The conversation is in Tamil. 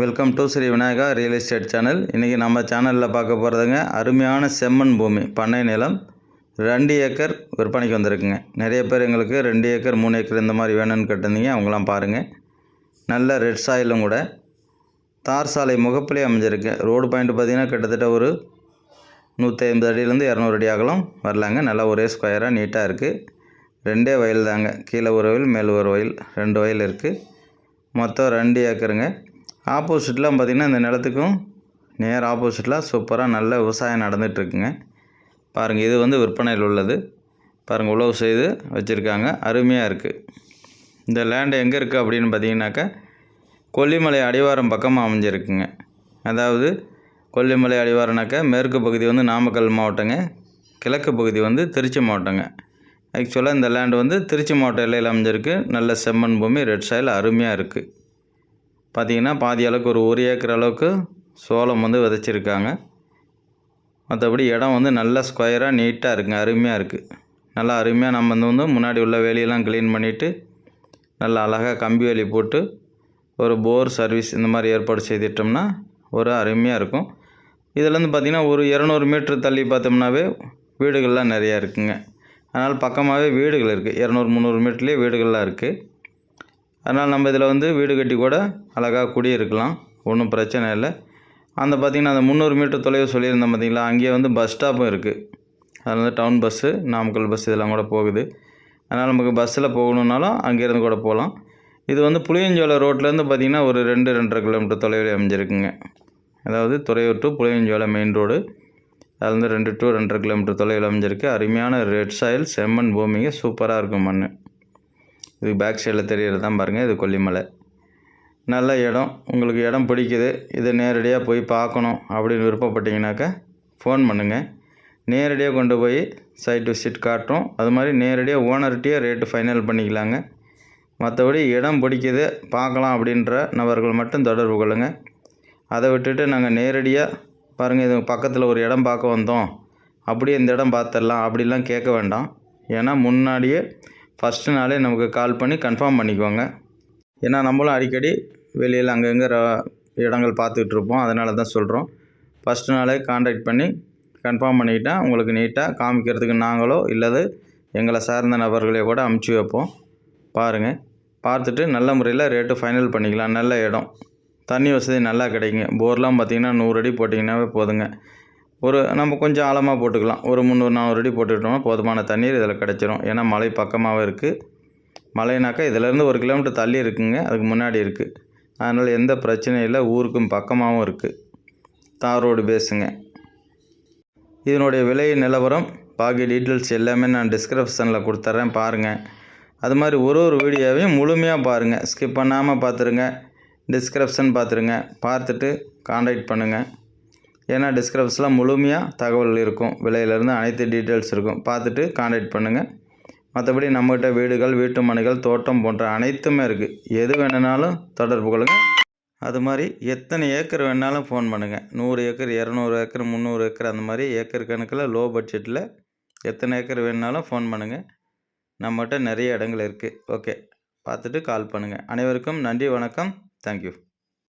Welcome to Sri Vinayaka real estate channel இன்றைக்கி நம்ம சேனலில் பார்க்க போகிறதுங்க அருமையான செம்மண் பூமி பண்ணை நிலம் ரெண்டு ஏக்கர் விற்பனைக்கு வந்திருக்குங்க. நிறைய பேர் எங்களுக்கு ரெண்டு ஏக்கர் மூணு ஏக்கர் இந்த மாதிரி வேணும்னு கேட்டிருந்தீங்க அவங்களாம் பாருங்கள் நல்ல ரெட் சாயிலும் கூட. தார் சாலை முகப்பிலே அமைஞ்சிருக்கு. ரோடு பாயிண்ட் பார்த்திங்கன்னா கிட்டத்தட்ட ஒரு நூற்றி ஐம்பது அடியிலேருந்து இரநூறு அடி அகலம் வரலாங்க. நல்லா ஒரே ஸ்கொயராக நீட்டாக இருக்குது ரெண்டே வயல் தாங்க. கீழே ஒரு வயல் மேல் ஒரு வயல் ரெண்டு வயல் இருக்குது மொத்தம் ரெண்டு ஏக்கருங்க. ஆப்போசிட்லாம் பார்த்திங்கன்னா இந்த நிலத்துக்கும் நேர் ஆப்போசிட்டில் சூப்பராக நல்ல விவசாயம் நடந்துகிட்ருக்குங்க. பாருங்கள் இது வந்து விற்பனையில் உள்ளது. பாருங்கள் உழவு செய்து வச்சுருக்காங்க. அருமையாக இருக்குது இந்த லேண்டு எங்கே இருக்குது அப்படின்னு பார்த்தீங்கன்னாக்கா கொல்லிமலை அடிவாரம் பக்கமாக அமைஞ்சிருக்குங்க. அதாவது கொல்லிமலை அடிவாரம்னாக்கா மேற்கு பகுதி வந்து நாமக்கல் மாவட்டங்க கிழக்கு பகுதி வந்து திருச்சி மாவட்டங்க. ஆக்சுவலாக இந்த லேண்டு வந்து திருச்சி மாவட்ட எல்லையில் அமைஞ்சிருக்கு. நல்ல செம்மண் பூமி ரெட் சாயில் அருமையாக இருக்குது பார்த்திங்கன்னா பாதி அளவுக்கு ஒரு ஒரு ஏக்கர் அளவுக்கு சோளம் வந்து விதைச்சிருக்காங்க. மற்றபடி இடம் வந்து நல்ல ஸ்கொயராக நீட்டாக இருக்குங்க அருமையாக இருக்குது நல்லா அருமையாக நம்ம வந்து வந்து முன்னாடி உள்ள வேலையெல்லாம் க்ளீன் பண்ணிவிட்டு நல்லா அழகாக கம்பி வேலி போட்டு ஒரு போர் சர்வீஸ் இந்த மாதிரி ஏற்பாடு செய்துட்டோம்னா ஒரு அருமையாக இருக்கும். இதுலேருந்து பார்த்திங்கன்னா ஒரு இரநூறு மீட்ரு தள்ளி பார்த்தோம்னாவே வீடுகள்லாம் நிறையா இருக்குங்க. அதனால் பக்கமாகவே வீடுகள் இருக்குது இரநூறு முந்நூறு மீட்டர்லேயே வீடுகள்லாம் இருக்குது அதனால் நம்ம இதில் வந்து வீடு கட்டி கூட அழகாக குடியிருக்கலாம். ஒன்றும் பிரச்சனை இல்லை. அந்த பார்த்திங்கன்னா அந்த முந்நூறு மீட்டர் தொலைவு சொல்லியிருந்தேன் பார்த்திங்களா? அங்கேயே வந்து பஸ் ஸ்டாப்பும் இருக்குது அதில் வந்து டவுன் பஸ்ஸு நாமக்கல் பஸ் இதெல்லாம் கூட போகுது. அதனால் நமக்கு பஸ்ஸில் போகணுன்னாலும் அங்கேருந்து கூட போகலாம். இது வந்து புளியஞ்சோலை ரோட்லேருந்து பார்த்திங்கன்னா ஒரு ரெண்டு ரெண்டரை கிலோமீட்டர் தொலைவில் அமைஞ்சிருக்குங்க. அதாவது Thuraiyur to Puliyancholai main road அதுலேருந்து ரெண்டு டு ரெண்டரை கிலோமீட்டர் தொலைவில் அமைஞ்சிருக்கு. அருமையான ரெட் சாயில் செம்மண் பூமிங்க. சூப்பராக இருக்கும் மண் இது பேக் சைடில் தெரிகிறது தான் பாருங்கள் இது கொல்லிமலை. நல்ல இடம். உங்களுக்கு இடம் பிடிக்குது இதை நேரடியாக போய் பார்க்கணும் அப்படின்னு விருப்பப்பட்டீங்கனாக்கா ஃபோன் பண்ணுங்கள் நேரடியாக கொண்டு போய் சைட் விசிட் காட்டும். அது மாதிரி நேரடியாக ஓனர்கிட்டயே ரேட்டு ஃபைனல் பண்ணிக்கலாங்க. மற்றபடி இடம் பிடிக்குது பார்க்கலாம் அப்படின்ற நபர்கள் மட்டும் தொடர்பு கொள்ளுங்கள் அதை விட்டுட்டு நாங்கள் நேரடியாக பாருங்கள் இது பக்கத்தில் ஒரு இடம் பார்க்க வந்தோம். அப்படியே இந்த இடம் பார்த்துடலாம் அப்படிலாம் கேட்க வேண்டாம். ஏன்னா முன்னாடியே ஃபஸ்ட்டு நாளே நமக்கு கால் பண்ணி கன்ஃபார்ம் பண்ணிக்கோங்க ஏன்னா நம்மளும் அடிக்கடி வெளியில் அங்கங்கே இடங்கள் பார்த்துக்கிட்டு இருப்போம். அதனால தான் சொல்கிறோம் ஃபஸ்ட்டு நாளே காண்டாக்ட் பண்ணி கன்ஃபார்ம் பண்ணிக்கிட்டால் உங்களுக்கு நீட்டாக காமிக்கிறதுக்கு நாங்களோ இல்லது எங்களை சார்ந்த நபர்களையோ கூட அமுச்சு வைப்போம். பாருங்கள் பார்த்துட்டு நல்ல முறையில் ரேட்டு ஃபைனல் பண்ணிக்கலாம். நல்ல இடம். தண்ணி வசதி நல்லா கிடைக்குங்க. போர்லாம் பார்த்திங்கன்னா நூறு அடி போட்டிங்கன்னாவே போதுங்க. ஒரு நம்ம கொஞ்சம் ஆழமாக போட்டுக்கலாம். ஒரு முந்நூறு நானூறு அடி போட்டுக்கிட்டோம்னா போதுமான தண்ணீர் இதில் கிடச்சிரும். ஏன்னா மலை பக்கமாகவும் இருக்குது மலைனாக்கா இதிலேருந்து ஒரு கிலோமீட்டர் தள்ளி இருக்குங்க. அதுக்கு முன்னாடி இருக்குது அதனால் எந்த பிரச்சனையும் இல்லை. ஊருக்கும் பக்கமாகவும் இருக்குது தார் ரோடு பேஸுங்க. இதனுடைய விலை நிலவரம் பாக்கி டீட்டெயில்ஸ் எல்லாமே நான் டிஸ்கிரிப்ஷனில் கொடுத்துட்றேன். பாருங்கள் அது மாதிரி ஒரு ஒரு வீடியோவையும் முழுமையாக பாருங்கள் ஸ்கிப் பண்ணாமல் பார்த்துருங்க. டிஸ்கிரிப்ஷன் பார்த்துருங்க. பார்த்துட்டு காண்டாக்ட் பண்ணுங்கள் ஏன்னா டிஸ்கிரிப்ஷனில் முழுமையாக தகவல் இருக்கும். விலையிலேருந்து அனைத்து டீட்டெயில்ஸ் இருக்கும். பார்த்துட்டு காண்டாக்ட் பண்ணுங்கள் மற்றபடி நம்மகிட்ட வீடுகள் வீட்டு மனைகள் தோட்டம் போன்ற அனைத்துமே இருக்குது எது வேணுனாலும் தொடர்பு கொள்ளுங்கள் அது மாதிரி எத்தனை ஏக்கர் வேணாலும் ஃபோன் பண்ணுங்கள் நூறு ஏக்கர் இரநூறு ஏக்கர் முந்நூறு ஏக்கர் அந்த மாதிரி ஏக்கர் கணக்கில் லோ பட்ஜெட்டில் எத்தனை ஏக்கர் வேணுனாலும் ஃபோன் பண்ணுங்கள் நம்மகிட்ட நிறைய இடங்கள் இருக்குது ஓகே பார்த்துட்டு கால் பண்ணுங்கள் அனைவருக்கும் நன்றி வணக்கம். தேங்க்யூ